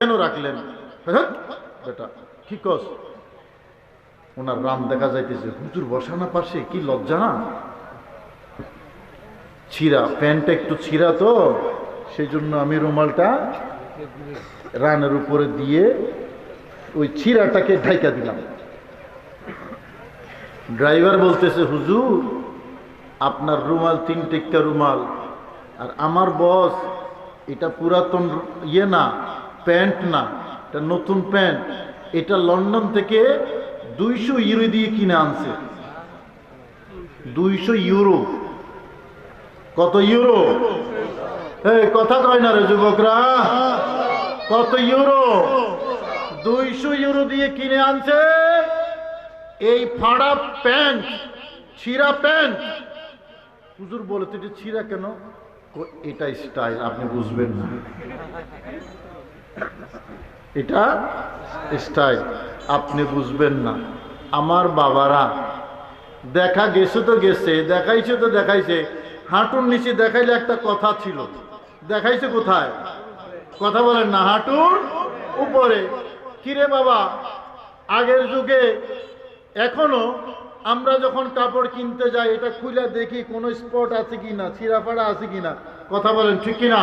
কেন রাখলেন? হ্যাঁ, বেটা কি কস? ওনার দেখা যাইতেছে। হুজুর বসানা পাশে কি লজ্জা না? প্যান্টটা একটু তো সেই জন্য আমি রুমালটা রানের উপরে দিয়ে ওই ছিঁড়াটাকে ঢাইকা দিলাম। ড্রাইভার বলতেছে হুজুর আপনার রুমাল তিন টেক্কা রুমাল আর আমার বস এটা পুরাতন ইয়ে না প্যান্ট না, এটা নতুন প্যান্ট। এটা লন্ডন থেকে দুইশো ইউরো দিয়ে কিনে আনছে। দুইশো ইউরো। কত ইউরো? কথা কয় না রে যুবকরা। কত ইউরো? দুইশো ইউরো দিয়ে কিনে আনছে। এই ফাড়া প্যান্ট, ছিঁড়া প্যান্ট। হুজুর বলে, তো এটা ছিঁড়া কেন? এটা স্টাইল, আপনি বুঝবেন না। এটা স্টাইল আপনি বুঝবেন না। আমার বাবারা, দেখা গেছে তো গেছে, দেখাইছে তো দেখাইছে। হাঁটুর নিচে দেখাইলে একটা কথা ছিল। দেখাইছে কোথায়? কথা বলেন না, হাঁটুর উপরে। কিরে বাবা, আগের যুগে এখনও আমরা যখন কাপড় কিনতে যাই, এটা খুলে দেখি কোনো স্পট আছে কি না ছিঁড়াফাড়া আছে কি না কথা বলেন, ঠিক কি না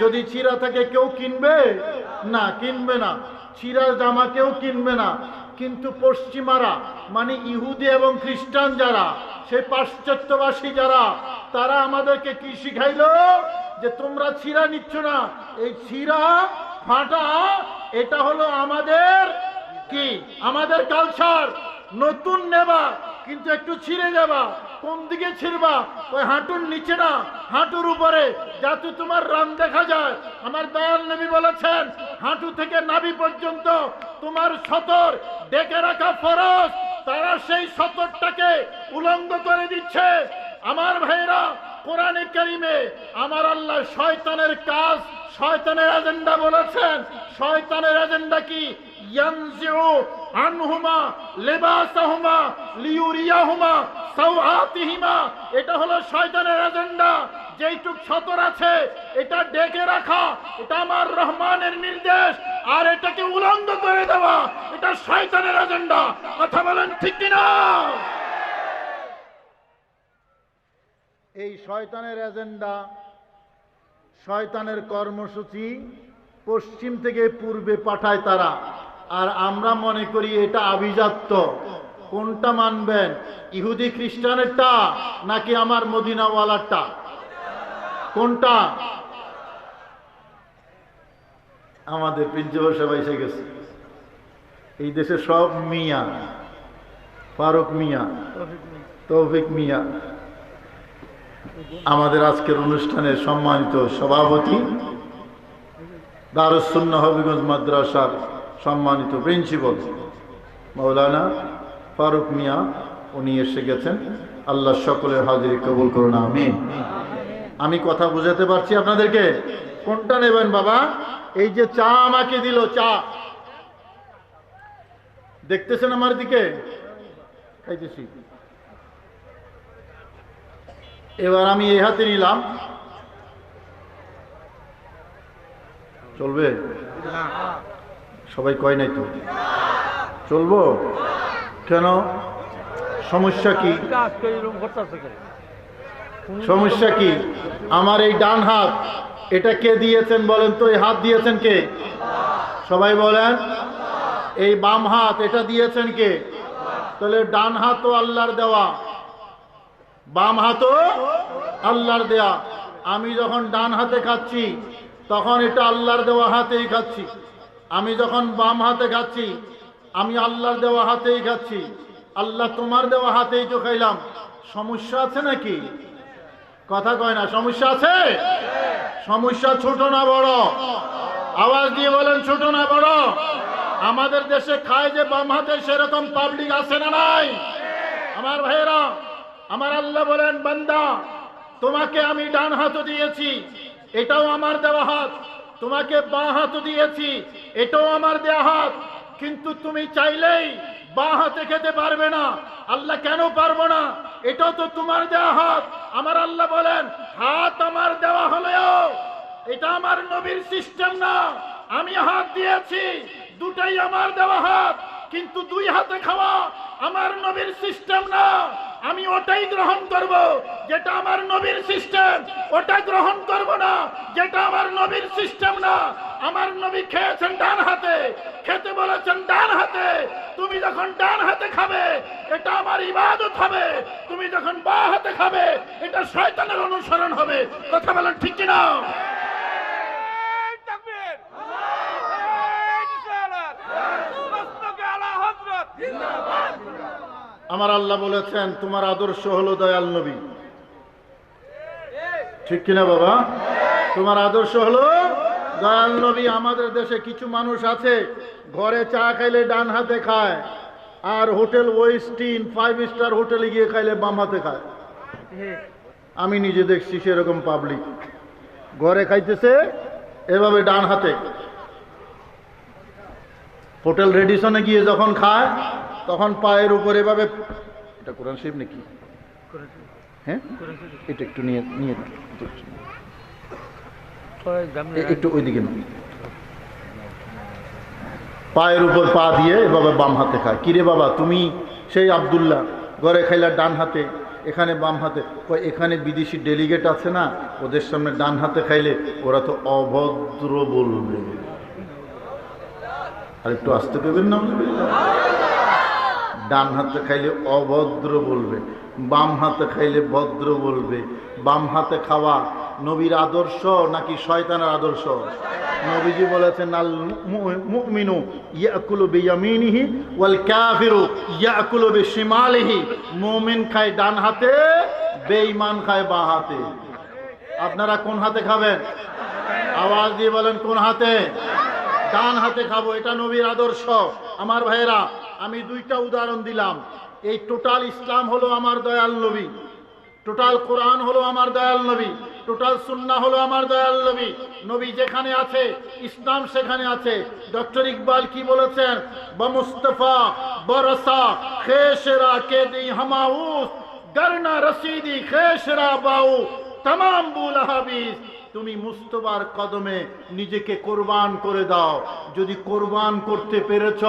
যদি চিরা থাকে কেউ কিনবে? না কিনবে না। ছিঁড়া জামা কেউ কিনবে না। কিন্তু পশ্চিমারা মানে ইহুদি এবং খ্রিস্টান যারা, সেই পাশ্চাত্যবাসী যারা, তারা আমাদেরকে কি শিখাইল? যে তোমরা ছিঁড়া নিচ্ছ না। এই ছিঁড়া ফাটা, এটা হলো আমাদের কি? আমাদের কালচার নতুন নেবা কিন্তু একটু ছিঁড়ে যাবা। কোন দিকে ছিঁড়বা? ওই হাঁটুর নিচে না, হাঁটুর উপরে। যাতে তোমার রাম দেখা যায়। আমার দয়াল নবী বলেছেন, হাঁটু থেকে নাভি পর্যন্ত তোমার সতর ডেকে রাখা ফরজ। তারা সেই সতরটাকে উলঙ্গ করে দিচ্ছে। আমার ভাইরা কোরআনে কারিমে আমার আল্লাহ শয়তানের কাজ, শয়তানের এজেন্ডা বলেছেন। শয়তানের এজেন্ডা কি? আনহুমা, লিবাসাহুমা, লিউরিয়াহুমা, সাওআতিহিমা। এটা হলো শয়তানের এজেন্ডা। যেইটুক সতর আছে, এটা ডেকে রাখা। এটা আমার রহমানের নির্দেশ। আর এটাকে উলঙ্গ করে দেওয়া, এটা শয়তানের এজেন্ডা। কথা বলেন ঠিক কিনা? এই শয়তানের এজেন্ডা, শয়তানের কর্মসূচি পশ্চিম থেকে পূর্বে পাঠায় তারা। আর আমরা মনে করি এটা আভিজাত্য। কোনটা মানবেন? ইহুদি খ্রিস্টানেরটা নাকি আমার মদিনাওয়ালারটা? কোনটা? আমাদের প্রিন্সিপাল সাহেব এসে গেছে। এই দেশে সব মিয়া, ফারুক মিয়া, তৌফিক মিয়া। আমাদের আজকের অনুষ্ঠানের সম্মানিত সভাপতি দারুসুন্না হবিগঞ্জ মাদ্রাসার সম্মানিত প্রিন্সিপাল মৌলানা ফারুক মিয়া, উনি এসে গেছেন। আল্লাহ সকলের হাজিরি কবুল করুন আমি আমি কথা বুঝাতে পারছি আপনাদেরকে? কোনটা নেবেন বাবা? এই যে চা আমাকে দিল, চা। দেখতেছেন আমার দিকে? খাইতেছি। এবার আমি এই হাতে নিলাম। চলবে? সবাই কয় নাই তো? চলবো? কেন? সমস্যা কি? সমস্যা কি? আমার এই ডান হাত, এটা কে দিয়েছেন বলেন তো? এই হাত দিয়েছেন কে? সবাই বলেন। এই বাম হাত, এটা দিয়েছেন কে? তাহলে ডান হাতও আল্লাহর দেওয়া, বাম হাতও আল্লাহর দেয়া। আমি যখন ডান হাতে খাচ্ছি, তখন এটা আল্লাহর দেওয়া হাতেই খাচ্ছি। আমি যখন বাম হাতে খাচ্ছি, আমি আল্লাহর দেওয়া হাতেই খাচ্ছি। আল্লাহ তোমার দেওয়া হাতেই তো খাইলাম। সমস্যা আছে নাকি? কথা কয় না, সমস্যা আছে? সমস্যা ছোট না বড়? আওয়াজ দিয়ে বলেন, ছোট না বড়? আমাদের দেশে খায় যে বাম হাতে, সেরকম পাবলিক আছে না নাই? আমার ভাইয়েরা, আমার আল্লাহ বলেন, বান্দা, তোমাকে আমি ডান হাতও দিয়েছি, এটাও আমার দেওয়া হাত। তোমাকে বাঁ হাতও দিয়েছি, এটাও আমার দেয়া হাত। কিন্তু তুমি চাইলেই বাঁ হাতে খেতে পারবে না। আল্লাহ কেন পারব না? এটাও তো তোমার দেয়া হাত। আমার আল্লাহ বলেন, হাত আমার দেওয়া হলেও এটা আমার নবীর সিস্টেম না। আমি হাত দিয়েছি, দুটাই আমার দেওয়া হাত। কিন্তু দুই হাতে খাওয়া আমার নবীর সিস্টেম না। আমি ওটাই গ্রহণ করব, যেটা আমার নবীর সিস্টেম ওটা গ্রহণ করব না, যেটা আমার নবীর সিস্টেম না। আমার নবী খেয়েছেন ডান হাতে, খেতে বলেছেন ডান হাতে। তুমি যখন ডান হাতে খাবে, এটা আমার ইবাদত হবে। তুমি যখন বা হাতে খাবে, এটা শয়তানের অনুসরণ হবে। কথা বলেন ঠিক কিনা এই তাকবীর এই রিসালাত মস্তকে আলা হযরত আমার আল্লাহ বলেছেন, তোমার আদর্শ হলো দয়াল নবী। ঠিক কিনা বাবা? তোমার আদর্শ হলো দয়াল নবী। আমাদের দেশে কিছু মানুষ আছে, ঘরে চা খাইলে ডান হাতে খায়, আর হোটেল ওয়েস্টিন ফাইভ স্টার হোটেলে গিয়ে খাইলে বাম হাতে খায়। আমি নিজে দেখছি সেরকম পাবলিক। ঘরে খাইতেছে এভাবে ডান হাতে। হোটেল রেডিসনে গিয়ে যখন খায় তখন পায়ের উপর এভাবে, এটা কোরআন শরীফ নাকি? হ্যাঁ? এটা একটু নিয়ে নিয়ে একটু ওইদিকে নাও। পায়ের উপর পা দিয়ে এভাবে বাম হাতে খায়। কিরে বাবা, তুমি সেই আব্দুল্লাহ, ঘরে খাইলা ডান হাতে, এখানে বাম হাতে। এখানে বিদেশি ডেলিগেট আছে না? ওদের সামনে ডান হাতে খাইলে ওরা তো অভদ্র বলবে। আর একটু আসতে পেবেন না? ডান হাতে খাইলে অভদ্র বলবে, বাম হাতে খাইলে ভদ্র বলবে। বাম হাতে খাওয়া নবীর আদর্শ নাকি শয়তানের আদর্শ? নবীজি বলেছেন, আল মুমিনু ইয়াকুলু বিয়ামিনিহি ওয়াল কাফিরু ইয়াকুলু বিশিমালিহি। মুমিন খায় ডান হাতে, বেঈমান খায় বাঁ হাতে। আপনারা কোন হাতে খাবেন? আওয়াজ দিয়ে বলেন, কোন হাতে? ডান হাতে খাব, এটা নবীর আদর্শ। আমার ভাইয়েরা আমি দুইটা উদাহরণ দিলাম। এই টোটাল ইসলাম হলো আমার দয়াল নবী। টোটাল কোরআন হলো আমার দয়াল নবী। টোটাল সুন্না হলো আমার দয়াল নবী। নবী যেখানে আছে, ইসলাম সেখানে আছে। ডক্টর ইকবাল কি বলেছেন? বা মুস্তফা বরসা খেসরা কে দি হামাউস, গরনা রসিদি খেসরা বাউ তাম বুল হাবিস। তুমি মুস্তবার কদমে নিজেকে কোরবান করে দাও। যদি কোরবান করতে পেরেছ,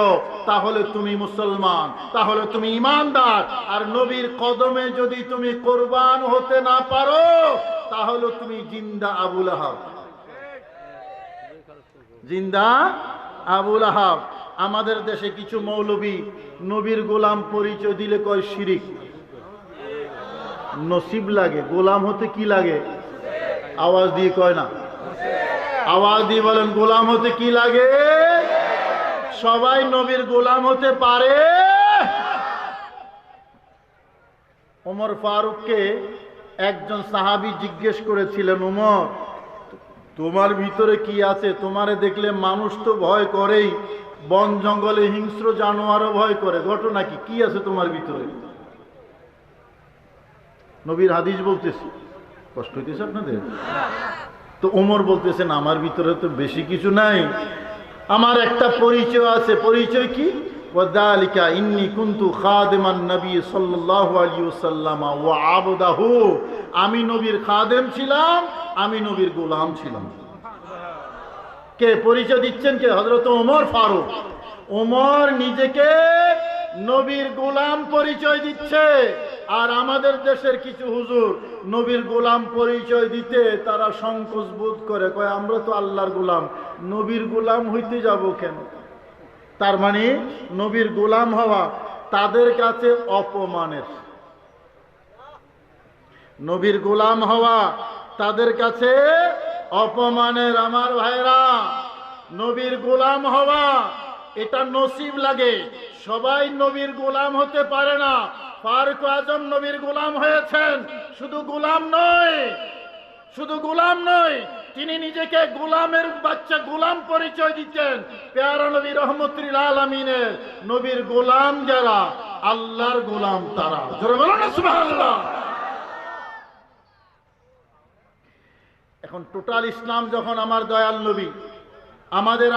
তাহলে তুমি মুসলমান, তাহলে তুমি ইমানদার। আর নবীর কদমে যদি তুমি কোরবান হতে না পারো, তাহলে তুমি জিন্দা আবুল আহাব জিন্দা আবুল আহাব আমাদের দেশে কিছু মৌলবী, নবীর গোলাম পরিচয় দিলে কয় শিরিক? নসিব লাগে, গোলাম হতে কি লাগে? আওয়াজ দিয়ে কয় না? আওয়াজ দিয়ে বলেন, গোলাম হতে কি লাগে? সবাই নবীর গোলাম হতে পারে। ওমর ফারুককে একজন সাহাবি জিজ্ঞেস করেছিলেন, ওমর, তোমার ভিতরে কি আছে? তোমারে দেখলে মানুষ তো ভয় করেই, বন জঙ্গলে হিংস্র জানোয়ারও ভয় করে। ঘটনা কি? কি আছে তোমার ভিতরে? নবীর হাদিস বলতেছি। কষ্ট হইতেছে আপনাদের? তো ওমর বলতেছেন, আমার ভিতরে তো বেশি কিছু নাই। আমার একটা পরিচয় আছে। পরিচয় কি? ওয়াদালিকা ইন্নি কুনতু খাদেমান নবী সাল্লাল্লাহু আলাইহি ওয়াসাল্লাম ওয়া আবদাহু। আমি নবীর খাদেম ছিলাম, আমি নবীর গোলাম ছিলাম। কে পরিচয় দিচ্ছেন কে? হযরত ওমর ফারুক। ওমর নিজেকে নবীর গোলাম পরিচয় দিচ্ছে। আর আমাদের দেশের কিছু হুজুর নবীর গোলাম পরিচয় দিতে তারা সংকোচ বোধ করে। কয়, আমরা তো আল্লাহর গোলাম। নবীর গোলাম হইতে যাব কেন? তার মানে নবীর গোলাম হওয়া তাদের কাছে অপমানের। নবীর গোলাম হওয়া তাদের কাছে অপমানের। আমার ভাইরা নবীর গোলাম হওয়া এটা নসিব লাগে। সবাই নবীর গোলাম হতে পারে না। ফারুক আজম নবীর গোলাম হয়েছেন। শুধু গোলাম নয়, শুধু গোলাম নয়, তিনি নিজেকে গোলামের বাচ্চা, গোলাম পরিচয় দিচ্ছেন পেয়ারা নবী রহমতুল আলমিনের নবীর গোলাম যারা, আল্লাহর গোলাম তারা। এখন টোটাল ইসলাম যখন আমার দয়াল নবী, আমাদের